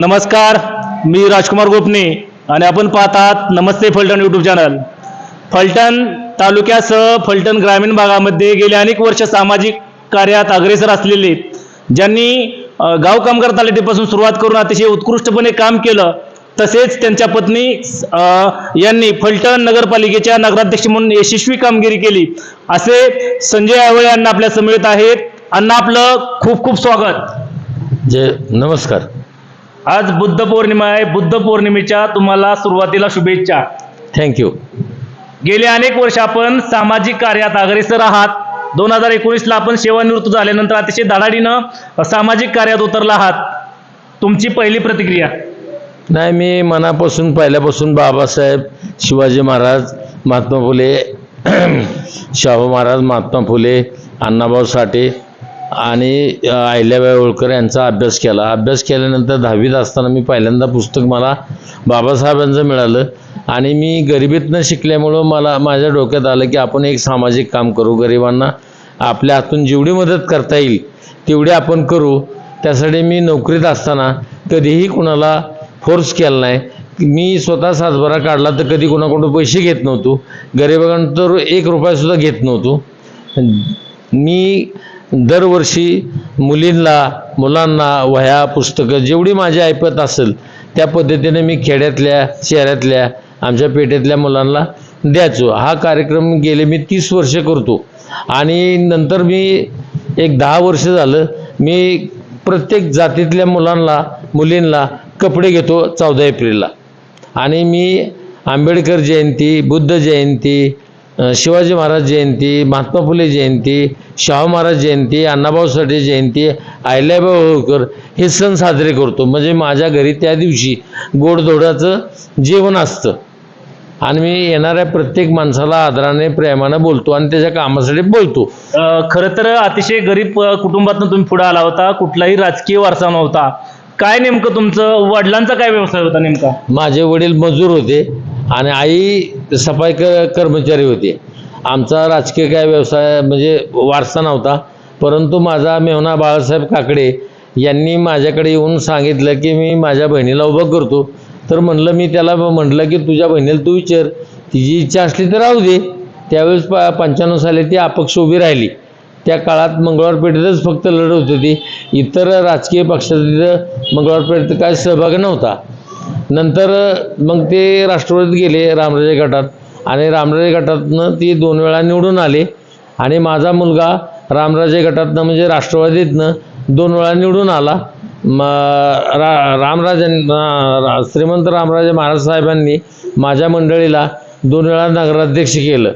नमस्कार मी राजकुमार गोपने आणि आपण पाहतात नमस्ते फलटण यूट्यूब चॅनल फलटण तालुक्यासह फलटण ग्रामीण भागामध्ये गेले अनेक वर्ष सामाजिक कार्यात अग्रेसर असलेले ज्यांनी गाव कामगार तालुक्यापासून सुरुवात करून अतिशय उत्कृष्टपणे काम केलं तसेच त्यांच्या पत्नी यांनी फलटण नगरपालिकेच्या नगराध्यक्ष म्हणून यशस्वी कामगिरी केली. असे संजय आवळे यांना आपल्या समेत आहेत. अण्णा आपलं खूप खूप स्वागत. जय नमस्कार. आज बुद्ध पौर्णिमा आहे. बुद्ध पौर्णिमेच्या तुम्हाला सुरुवातीला शुभेच्छा. थँक्यू गेले अनेक वर्ष आपण सामाजिक कार्यात अग्रेसर आहात. दोन हजार एकोणीसला आपण सेवानिवृत्त झाल्यानंतर अतिशय धडाडीनं सामाजिक कार्यात उतरला आहात. तुमची पहिली प्रतिक्रिया? नाही मी मनापासून पहिल्यापासून बाबासाहेब शिवाजी महाराज महात्मा फुले शाहू महाराज महात्मा फुले अण्णाभाऊ साठे आणि अहिल्याबाई होळकर यांचा अभ्यास केला. अभ्यास केल्यानंतर दहावीत असताना मी पहिल्यांदा पुस्तक मला बाबासाहेबांचं मिळालं. आणि मी गरिबीतनं शिकल्यामुळं मला माझ्या डोक्यात आलं की आपण एक सामाजिक काम करू गरिबांना. आपल्या हातून जेवढी मदत करता येईल तेवढी आपण करू. त्यासाठी मी नोकरीत असताना कधीही कुणाला फोर्स केला नाही. मी स्वतः सातबारा काढला तर कधी कोणाकडून पैसे घेत नव्हतो. गरिबांकडून तर एक रुपयासुद्धा घेत नव्हतो. मी दरवर्षी मुलींना मुलांना वह्या पुस्तकं जेवढी माझी ऐपत असेल त्या पद्धतीने मी खेड्यातल्या शहरातल्या आमच्या पेठेतल्या मुलांना द्यायचो. हा कार्यक्रम गेले मी तीस वर्ष करतो. आणि नंतर मी एक दहा वर्ष झालं मी प्रत्येक जातीतल्या मुलांना मुलींना कपडे घेतो चौदा एप्रिलला. आणि मी आंबेडकर जयंती बुद्ध जयंती शिवाजी महाराज जयंती महात्मा फुले जयंती शाहू महाराज जयंती अण्णाभाऊ साठे जयंती अहिल्याबाई होळकर हे सण साजरे करतो. म्हणजे माझ्या घरी त्या दिवशी गोडधोडाचं जेवण असतं. आणि मी येणाऱ्या प्रत्येक माणसाला आदराने प्रेमानं बोलतो आणि त्याच्या कामासाठी बोलतो. खरं तर अतिशय गरीब कुटुंबातून तुम्ही पुढे आला होता. कुठलाही राजकीय वारसा नव्हता. काय नेमकं तुमचं? वडिलांचा काय व्यवसाय होता नेमका? माझे वडील मजूर होते. आणि आई सफाई क कर्मचारी होते. आमचा राजकीय काय व्यवसाय म्हणजे वारसा नव्हता. परंतु माझा मेहना बाळासाहेब काकडे यांनी माझ्याकडे येऊन सांगितलं की मी माझ्या बहिणीला उभं करतो. तर म्हणलं मी त्याला म्हटलं की तुझ्या बहिणीला तू विचार. तिची इच्छा असली तर राहू दे. त्यावेळेस प पंच्याण्णव साली ती अपक्ष उभी राहिली. त्या काळात मंगळवार पेठेतच फक्त लढत होती इतर राजकीय पक्षात तिथं मंगळवार पेठेत काय सहभाग नव्हता. नंतर मग ते राष्ट्रवादीत गेले रामराजे गटात. आणि रामराजे गटातनं ती दोन वेळा निवडून आले. आणि माझा मुलगा रामराजे गटातनं म्हणजे राष्ट्रवादीतनं दोन वेळा निवडून आला. म रा रामराजन रा- श्रीमंत रामराजे महाराज साहेबांनी माझ्या मंडळीला दोन वेळा नगराध्यक्ष केलं.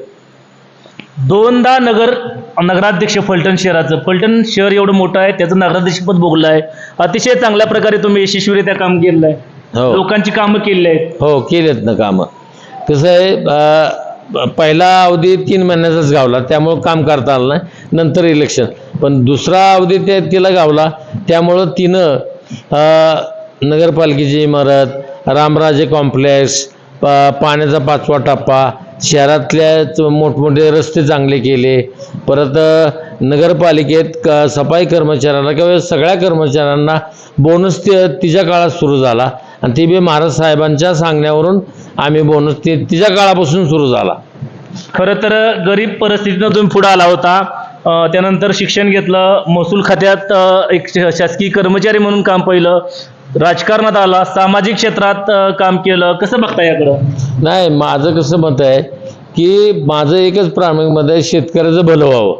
दोनदा नगर नगराध्यक्ष फलटण शहराचं. फलटण शहर एवढं मोठं आहे त्याचं नगराध्यक्षपद भोगलं आहे. अतिशय चांगल्या प्रकारे तुम्ही यशस्वीरित्या काम केलेलं आहे. हो. लोकांची कामं केलेली आहेत. हो केलेत ना कामं. कसं आहे अं, पहिला अवधी तीन महिन्याचाच गावला त्यामुळं काम करता आलं नाही नंतर इलेक्शन पण दुसरा अवधी ते तिला गावला त्यामुळं तिनं अं, नगरपालिकेची इमारत रामराजे कॉम्प्लेक्स प- पाण्याचा पाचवा टप्पा शहरातल्या च- मोठमोठे रस्ते चांगले केले परत अं, नगरपालिकेत क सफाई कर्मचाऱ्यांना किंवा सगळ्या कर्मचाऱ्यांना बोनस ति तिच्या काळात सुरू झाला. आणि ती बी महाराज साहेबांच्या सांगण्यावरून आम्ही बोनस ती तिच्या काळापासून सुरू झाला. खरं तर गरीब परिस्थितीनं तुम्ही पुढे आला होता. त्यानंतर शिक्षण घेतलं महसूल खात्यात एक शासकीय कर्मचारी म्हणून काम पाहिलं राजकारणात आला सामाजिक क्षेत्रात काम केलं. कसं बघता याकडं? नाही माझं कसं मत आहे की माझं एकच प्रामाणिक मत आहे शेतकऱ्याचं भलं व्हावं.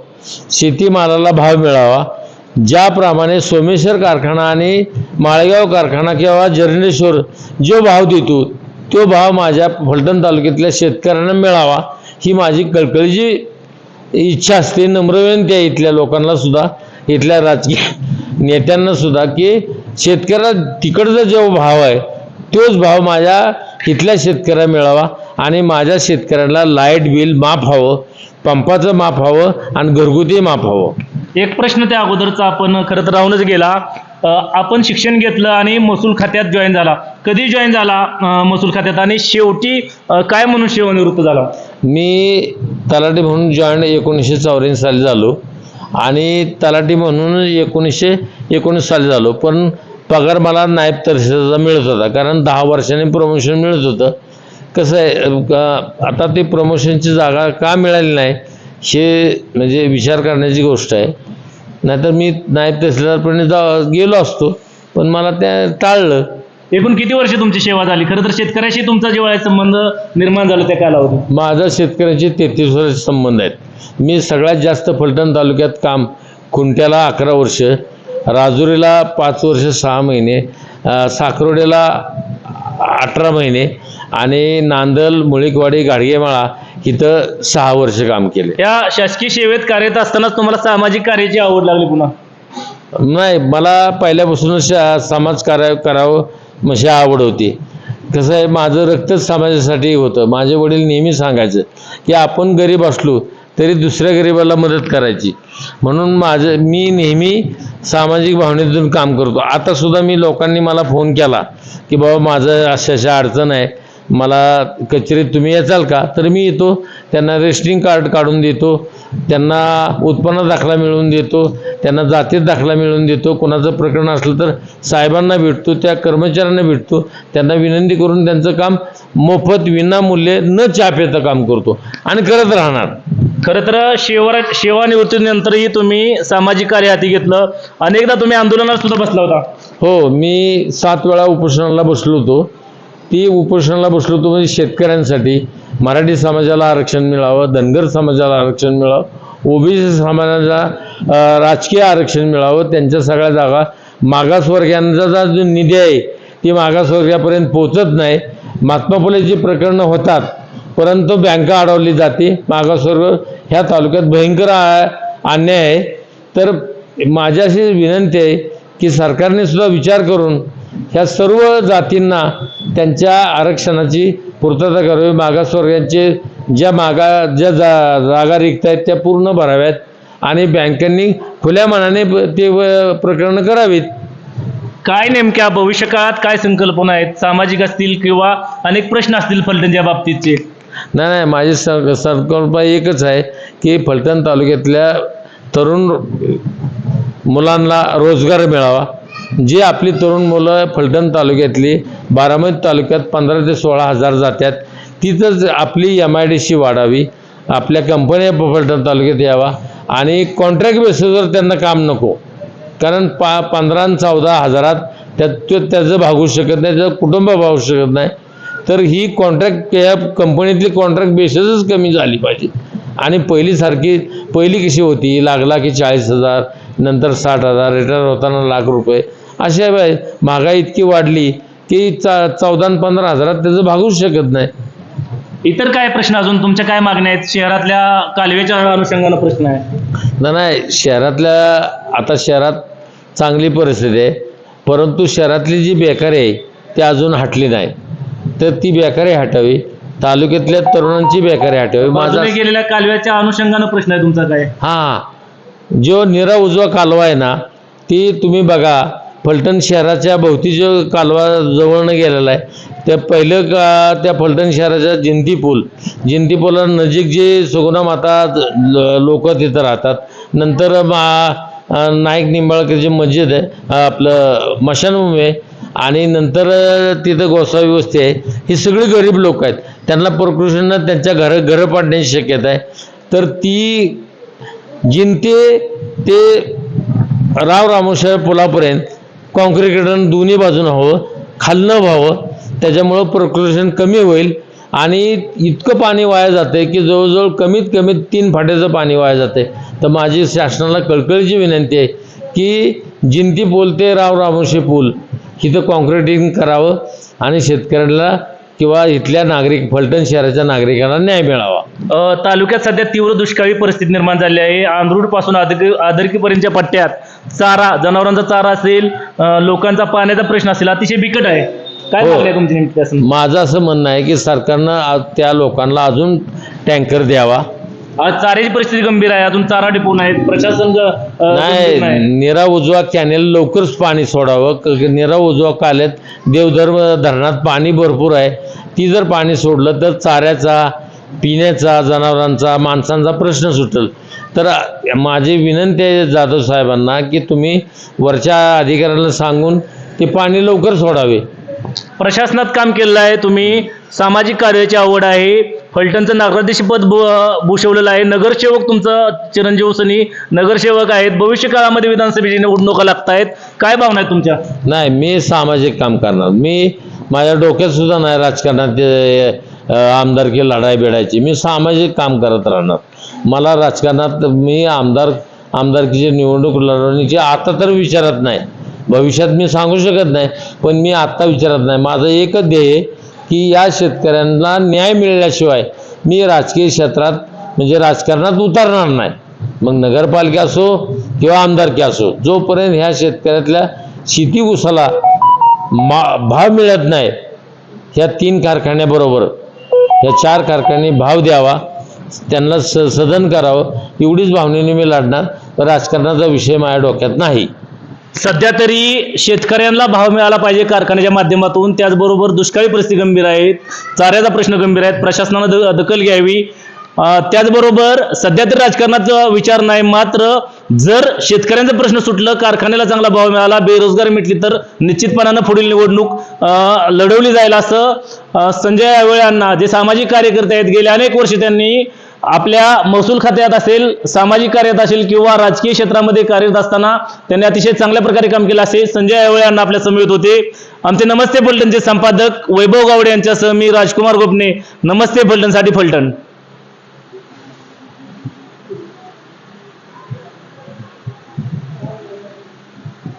शेतीमालाला भाव मिळावा. ज्याप्रमाणे सोमेश्वर कारखाना आणि माळेगाव कारखाना किंवा जर्नेश्वर जो भाव देतो तो भाव माझ्या फलटण तालुक्यातल्या शेतकऱ्यांना मिळावा ही माझी कळकळीची इच्छा असते. नम्र विनंती आहे इथल्या लोकांना सुद्धा इथल्या राजकीय नेत्यांना सुद्धा की शेतकऱ्याला तिकडचा जो भाव आहे तोच भाव माझ्या इथल्या शेतकऱ्याला मिळावा आणि माझ्या शेतकऱ्याला लाइट बिल माफ व्हावं पंपाचं माफ व्हावं आणि घरगुती माफ व्हावं एक प्रश्न त्या अगोदरचा आपण खरं तर राहूनच गेला. आपण शिक्षण घेतलं आणि महसूल खात्यात जॉईन झाला. कधी जॉईन झाला महसूल खात्यात? आणि शेवटी काय म्हणून सेवानिवृत्त झाला? मी तलाठी म्हणून जॉईन एकोणीसशे चौऱ्याऐंशी साली झालो. आणि तलाठी म्हणून एकोणीसशे एकोणीस साली झालो. पण पगार मला नायब तहसीलदारचा मिळत होता. कारण दहा वर्षांनी प्रमोशन मिळत होतं. कसं आहे का- आता ते प्रमोशनची जागा का मिळाली नाही हे म्हणजे विचार करण्याची गोष्ट आहे. नाहीतर मी नायब तहसीलदारपर्यंत जा गेलो असतो पण मला त्या टाळलं. एकूण किती वर्ष तुमची सेवा झाली? खरं तर शेतकऱ्याशी तुमचा जेव्हा संबंध निर्माण झाला त्या कालावधीत. माझा शेतकऱ्याचे तेहतीस वर्ष संबंध आहेत. मी सगळ्यात जास्त फलटण तालुक्यात काम खुंट्याला अकरा वर्ष राजुरीला पाच वर्ष सहा महिने अ, साखरोड्याला अठरा महिने आणि नांदल मुळीकवाडी गाडगेमाळा इथं सहा वर्ष काम केले. या शासकीय सेवेत कार्यरत असतानाच तुम्हाला सामाजिक कार्याची आवड लागली पुन्हा? नाही मला पहिल्यापासूनच शा- समाजकार्य करावं म्हणजे आवड होती. कसं आहे माझं रक्तच समाजासाठी होतं. माझे वडील नेहमी सांगायचं की आपण गरीब असलो तरी दुसऱ्या गरिबाला मदत करायची. म्हणून माझं मी नेहमी सामाजिक भावनेतून काम करतो. आता सुद्धा मी लोकांनी मला फोन केला की बाबा माझं अशा अशा अडचण आहे. मला कचेरीत तुम्ही याचाल का? तर मी येतो. त्यांना रेशनिंग कार्ड काढून देतो. त्यांना उत्पन्न दाखला मिळवून देतो. त्यांना जातीत दाखला मिळवून देतो. कोणाचं प्रकरण असलं तर साहेबांना भेटतो. त्या कर्मचाऱ्यांना भेटतो. त्यांना विनंती करून त्यांचं काम मोफत विनामूल्य न चापेचं काम करतो. आणि करत राहणार. खरं तर सेवा सेवानिवृत्तीनंतरही तुम्ही सामाजिक कार्य हाती घेतलं. अनेकदा तुम्ही आंदोलनात सुद्धा बसला होता. हो मी सात वेळा उपोषणाला बसलो होतो. ती उपोषणाला बसलो होतो म्हणजे शेतकऱ्यांसाठी. मराठी समाजाला आरक्षण मिळावं धनगर समाजाला आरक्षण मिळावं ओबीसी समाजाला राजकीय आरक्षण मिळावं त्यांच्या सगळ्या जागा मागासवर्गीयांचा जो निधी आहे ती मागासवर्गापर्यंत पोचत नाही. महात्मा फुलेची प्रकरणं होतात परंतु बँका अडवली जाते. मागासवर्ग ह्या तालुक्यात भयंकर आ- अन्याय आहे. तर माझ्याशी विनंती आहे की सरकारने सुद्धा विचार करून ह्या सर्व जातींना त्यांच्या आरक्षणाची पूर्तता करावी. मागासवर्गांचे ज्या मागा ज्या जा जागा रिक्त आहेत त्या पूर्ण भराव्यात आणि बँकांनी खुल्या मनाने ते प्रकरणं करावीत. काय नेमक्या भविष्यकाळात काय संकल्पना आहेत? सामाजिक असतील किंवा अनेक प्रश्न असतील फलटणच्या बाबतीतचे? नाही नाही माझी संकल्पना एकच आहे की फलटण तालुक्यातल्या तरुण मुलांना रोजगार मिळावा. जी आपली तरुण मुलं फलटण तालुक्यातली बारामती तालुक्यात पंधरा ते सोळा हजार जातात तिथंच आपली एम आय डी सी वाढावी आपल्या कंपन्या फलटण तालुक्यात यावा आणि कॉन्ट्रॅक्ट बेसिसवर त्यांना काम नको. कारण पा पंधरा चौदा हजारात त्यात तो त्याचं भागू शकत नाही त्याचं कुटुंब भागू शकत नाही. तर ही कॉन्ट्रॅक्ट या कंपनीतली कॉन्ट्रॅक्ट बेसिसच कमी झाली पाहिजे. आणि पहिलीसारखी पहिली कशी होती? लागला की चाळीस हजार नंतर साठ हजार रिटायर होताना लाख रुपये. अशा वेळी महागाई इतकी वाढली की चा चौदा पंधरा हजारात त्याचं भागूच शकत नाही. इतर काय प्रश्न अजून? तुमच्या काय मागण्या आहेत? शहरातल्या कालव्याच्या अनुषंगानं प्रश्न आहे. ना नाही शहरातल्या आता शहरात चांगली परिस्थिती आहे. परंतु शहरातली जी बेकारी आहे ती अजून हटली नाही. तर ती बेकारी हटावी. तालुक्यातल्या तरुणांची बेकारी हटावी माझा बाजूने गेलेल्या कालव्याच्या अनुषंगानं प्रश्न आहे तुमचा काय? हां. जो निरा उजवा कालवा आहे ना ती तुम्ही बघा फलटण शहराच्या भोवती जो कालवा जवळनं गेलेला आहे त्या पहिलं का त्या फलटण शहराच्या जिंती पूल. जिंती पूला नजीक जे सुगुणा माता लोक तिथं राहतात. नंतर मा नाईक निंबाळकरची मस्जिद आहे आपलं मशानभूमी आहे. आणि नंतर तिथं गोसावी वस्ती आहे. ही सगळी गरीब लोक आहेत. त्यांना प्रकृषीनं त्यांच्या घर घरं पाडण्याची शक्यता आहे. तर ती जिंते ते राव रामोश्वर पुलापर्यंत कॉन्क्रिटीकरण दोन्ही बाजूनं हवं खालनं व्हावं. त्याच्यामुळं प्रकृषण कमी होईल. आणि इतकं पाणी वाया जाते की जवळजवळ कमीत कमी तीन फाट्याचं पाणी वाया जाते तर माझी शासनाला कळकळीची विनंती आहे की जिंती पूल ते राव रामोशी पूल. इथं कॉन्क्रिटिंग करावं आणि शेतकऱ्याला किंवा इथल्या नागरिक फलटण शहराच्या नागरिकांना न्याय मिळावा. तालुक्यात सध्या तीव्र दुष्काळी परिस्थिती निर्माण झाली आहे. आंध्रूडपासून आदरकी आदरकीपर्यंतच्या पट्ट्यात चारा जनावरांचा चारा असेल लोकांचा पाण्याचा प्रश्न असेल अतिशय बिकट आहे. काय हो. माझं असं म्हणणं आहे की सरकारनं त्या लोकांना अजून टँकर द्यावा. आज चाऱ्याची परिस्थिती गंभीर आहे. अजून चारा डिपो नाहीत. प्रशासन ग- अ, गंभीर नाही नाही. निरा उजवा कॅनेल लवकरच पाणी सोडावं. क- क- निरा उजवा काल्यात देवधर्म धरणात पाणी भरपूर आहे. ती जर पाणी सोडलं तर चाऱ्याचा पिण्याचा जनावरांचा माणसांचा प्रश्न सुटेल. तर अ, माझी विनंती आहे जाधव साहेबांना की तुम्ही वरच्या अधिकाऱ्यांना सांगून ते पाणी लवकर सोडावे. प्रशासनात काम केलेलं आहे. तुम्ही सामाजिक कार्याची आवड आहे. फलटणचं नगराध्यक्षपद पद भूषवलेलं आहे. नगरसेवक तुमचं चिरंजीव सनी. नगरसेवक आहेत. भविष्य काळामध्ये विधानसभेची निवडणुका लागत आहेत काय भावना आहेत तुमच्या? नाही मी सामाजिक काम करणार. मी माझ्या डोक्यात सुद्धा नाही राजकारणात ते, आमदारकी लढाई बिडायची. मी सामाजिक काम करत राहणार. मला राजकारणात मी आमदार आमदारकीची निवडणूक लढवण्याची आता तर विचारत नाही. भविष्यात मी सांगू शकत नाही पण मी आत्ता विचारत नाही. माझं एकच ध्येय की या शेतकऱ्यांना न्याय मिळाल्याशिवाय मी राजकीय क्षेत्रात म्हणजे राजकारणात उतरणार नाही. मग नगरपालिका असो किंवा आमदारकी असो जोपर्यंत ह्या शेतकऱ्यातल्या शेती उसाला मा भाव मिळत नाही ह्या तीन कारखान्याबरोबर ह्या चार कारखाने भाव द्यावा त्यांना स सदन करावं एवढीच भावनेने मी लढणार. राजकारणाचा विषय माझ्या डोक्यात नाही. सध्या तरी शेतकऱ्यांना भाव मिळाला पाहिजे कारखान्याच्या माध्यमातून. त्याचबरोबर दुष्काळी परिस्थिती गंभीर आहेत चाऱ्याचा प्रश्न गंभीर आहे प्रशासनानं द- दखल घ्यावी. त्याचबरोबर सध्या तरी राजकारणाचा विचार नाही मात्र जर शेतकऱ्यांचा प्रश्न सुटलं कारखान्याला चांगला भाव मिळाला बेरोजगारी मिटली तर निश्चितपणानं पुढील निवडणूक लढवली जाईल असं संजय यावेळी यांना जे सामाजिक कार्यकर्ते आहेत गेले अनेक वर्ष त्यांनी आपल्या महसूल खात्यात असेल सामाजिक कार्यात असेल किंवा राजकीय क्षेत्रामध्ये कार्यरत असताना त्यांनी अतिशय चांगल्या प्रकारे काम केलं असे संजय आवळे यांना आपल्या समवेत होते. आमचे नमस्ते फलटणचे संपादक वैभव गावडे यांच्यासह मी राजकुमार गोपने. नमस्ते फलटणसाठी फलटण.